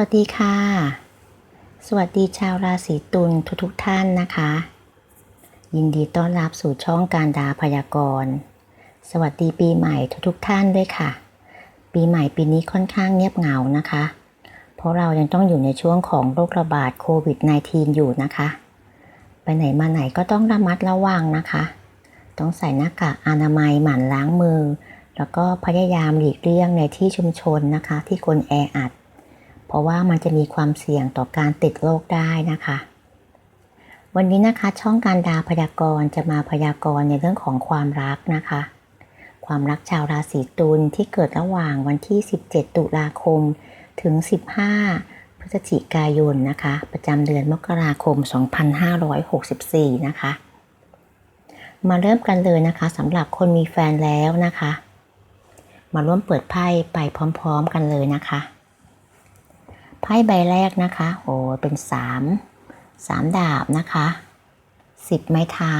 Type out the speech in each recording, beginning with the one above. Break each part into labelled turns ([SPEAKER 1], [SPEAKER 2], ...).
[SPEAKER 1] วัสดีค่ะ สวัสดีชาวราศีตุลทุกๆทท่านนะคะ ยินดีต้อนรับสู่ช่องการดาพยากรณ์ สวัสดีปีใหม่ทุกๆทท่านด้วยค่ะ ปีใหม่ปีนี้ค่อนข้างเงียบเหงานะคะ เพราะเรายังต้องอยู่ในช่วงของโรคระบาดโควิด -19 อยู่นะคะ ไปไหนมาไหนก็ต้องระมัดระวังนะคะ ต้องใส่หน้ากากอนามัยหมั่นล้างมือ แล้วก็พยายามหลีกเลี่ยงในที่ชุมชนนะคะ ที่คนแออัด ราะว่ามันจะมีความเสี่ยงต่อการติดโรคได้นะคะ วันนี้นะคะช่องการดาพยากรณ์จะมาพยากรณ์ในเรื่องของความรักนะคะ ความรักชาวราศีตุลที่เกิดระหว่างวันที่ 17 ตุลาคมถึง 15 พฤศจิกายนนะคะ ประจำเดือนมกราคม 2564 นะคะ มาเริ่มกันเลยนะคะสำหรับคนมีแฟนแล้วนะคะ มาร่วมเปิดไพ่ไปพร้อม ๆ กันเลยนะคะ ไพ่ใบแรกนะคะ โอ้เป็นสามสามดาบนะคะสิบไม้เท้า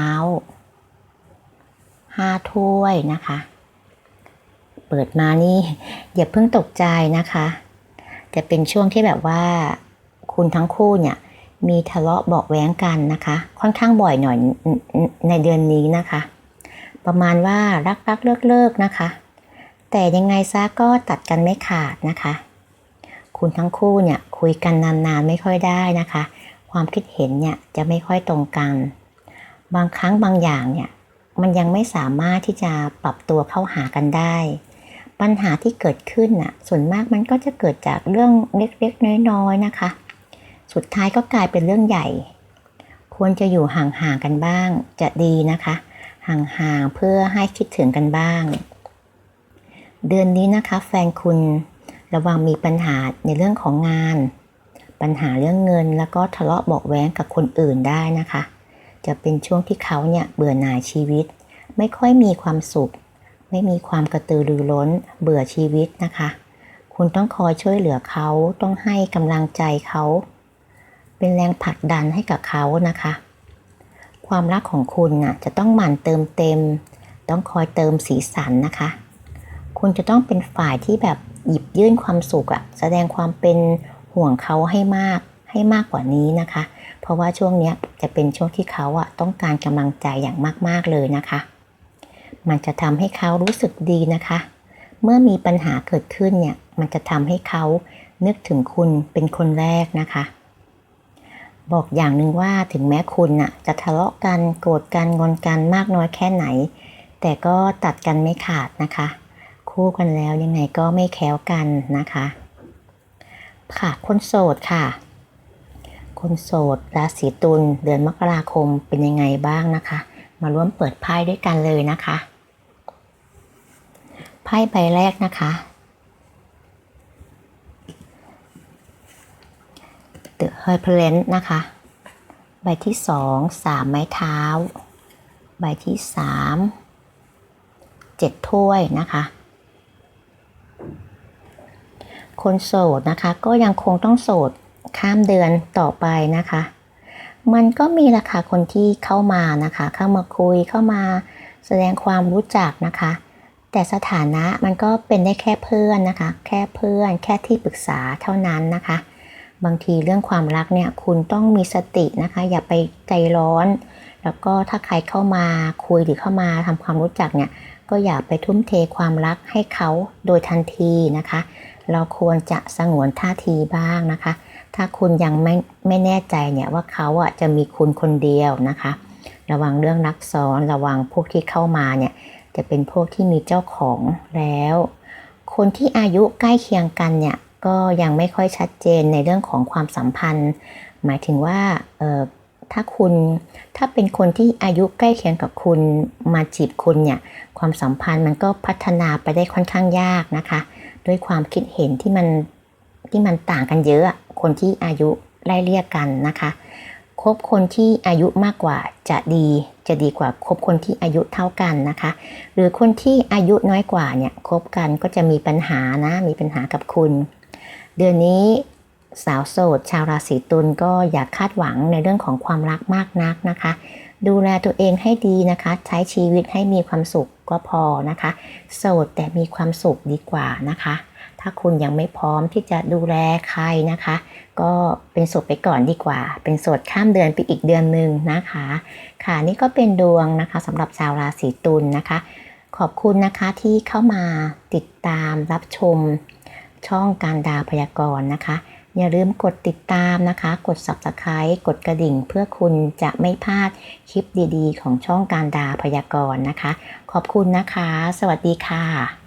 [SPEAKER 1] ห้าถ้วยนะคะ เปิดมานี่อย่าเพิ่งตกใจนะคะ จะเป็นช่วงที่แบบว่าคุณทั้งคู่เนี่ยมีทะเลาะเบาะแว้งกันนะคะ ค่อนข้างบ่อยหน่อยในเดือนนี้นะคะ ประมาณว่ารักรักเลิกเลิกนะคะ แต่ยังไงซะก็ตัดกันไม่ขาดนะคะ คุณทั้งคู่เนี่ยคุยกันนานๆไม่ค่อยได้นะคะ ความคิดเห็นเนี่ยจะไม่ค่อยตรงกัน บางครั้งบางอย่างเนี่ยมันยังไม่สามารถที่จะปรับตัวเข้าหากันได้ ปัญหาที่เกิดขึ้นน่ะส่วนมากมันก็จะเกิดจากเรื่องเล็กๆน้อยๆนะคะ สุดท้ายก็กลายเป็นเรื่องใหญ่ ควรจะอยู่ห่างๆกันบ้างจะดีนะคะ ห่างๆเพื่อให้คิดถึงกันบ้าง เดือนนี้นะคะ แฟนคุณ ระวังมีปัญหาในเรื่องของงาน ปัญหาเรื่องเงินแล้วก็ทะเลาะเบาแว้งกับคนอื่นได้นะคะ จะเป็นช่วงที่เขาเนี่ยเบื่อหน่ายชีวิต ไม่ค่อยมีความสุข ไม่มีความกระตือรือร้น เบื่อชีวิตนะคะ คุณต้องคอยช่วยเหลือเขาต้องให้กำลังใจเขา เป็นแรงผลักดันให้กับเขานะคะ ความรักของคุณน่ะจะต้องหมั่นเติมเต็ม ต้องคอยเติมสีสันนะคะ คุณจะต้องเป็นฝ่ายที่แบบ หยิบยื่นความสุขอะแสดงความเป็นห่วงเขาให้มากให้มากกว่านี้นะคะ เพราะว่าช่วงนี้จะเป็นช่วงที่เขาอะต้องการกำลังใจอย่างมากๆเลยนะคะ มันจะทำให้เขารู้สึกดีนะคะ เมื่อมีปัญหาเกิดขึ้นเนี่ยมันจะทำให้เขานึกถึงคุณเป็นคนแรกนะคะ บอกอย่างหนึ่งว่าถึงแม้คุณน่ะจะทะเลาะกันโกรธกันงอนกันมากน้อยแค่ไหน แต่ก็ตัดกันไม่ขาดนะคะ คู่กันแล้วยังไงก็ไม่แค้วกันนะคะ ค่ะคนโสดค่ะ คนโสดราศีตุลเดือนมกราคมเป็นยังไงบ้างนะคะ มาร่วมเปิดไพ่ด้วยกันเลยนะคะไพ่ใบแรกนะคะ The h e r p e r e n t นะคะ ใบที่สองสามไม้เท้า ใบที่สามเจ็ดถ้วยนะคะ คนโสดนะคะ ก็ยังคงต้องโสดข้ามเดือนต่อไปนะคะ มันก็มีราคาคนที่เข้ามานะคะ เข้ามาคุยเข้ามาแสดงความรู้จักนะคะ แต่สถานะมันก็เป็นได้แค่เพื่อนนะคะ แค่เพื่อนแค่ที่ปรึกษาเท่านั้นนะคะ บางทีเรื่องความรักเนี่ยคุณต้องมีสตินะคะ อย่าไปใจร้อน แล้วก็ถ้าใครเข้ามาคุยหรือเข้ามาทำความรู้จักเนี่ยก็อย่าไปทุ่มเทความรักให้เขาโดยทันทีนะคะ เราควรจะสงวนท่าทีบ้างนะคะ ถ้าคุณยังไม่ไม่แน่ใจเนี่ยว่าเขาอะจะมีคุณคนเดียวนะคะ ระวังเรื่องรักซ้อนระวังพวกที่เข้ามาเนี่ยจะเป็นพวกที่มีเจ้าของแล้ว คนที่อายุใกล้เคียงกันเนี่ยก็ยังไม่ค่อยชัดเจนในเรื่องของความสัมพันธ์ หมายถึงว่าเออถ้าคุณถ้าเป็นคนที่อายุใกล้เคียงกับคุณมาจีบคุณเนี่ยความสัมพันธ์มันก็พัฒนาไปได้ค่อนข้างยากนะคะ ด้วยความคิดเห็นที่มันที่มันต่างกันเยอะ คนที่อายุไล่เรียกกันนะคะคบคนที่อายุมากกว่าจะดีจะดีกว่าคบคนที่อายุเท่ากันนะคะ หรือคนที่อายุน้อยกว่าเนี่ยคบกันก็จะมีปัญหานะมีปัญหากับคุณ เดือนนี้ สาวโสด ชาวราศีตุลก็อย่าคาดหวังในเรื่องของความรักมากนักนะคะ ดูแลตัวเองให้ดีนะคะ ใช้ชีวิตให้มีความสุขก็พอนะคะ โสดแต่มีความสุขดีกว่านะคะ ถ้าคุณยังไม่พร้อมที่จะดูแลใครนะคะ ก็เป็นโสดไปก่อนดีกว่า เป็นโสดข้ามเดือนไปอีกเดือนหนึ่งนะคะ ค่ะนี่ก็เป็นดวงนะคะสำหรับชาวราศีตุลนะคะ ขอบคุณนะคะที่เข้ามาติดตามรับชมช่องการดาวพยากรณ์นะคะ อย่าลืมกดติดตามนะคะ กด subscribe กดกระดิ่ง เพื่อคุณจะไม่พลาดคลิปดีๆ ของช่องการดาพยากรณ์นะคะ ขอบคุณนะคะ สวัสดีค่ะ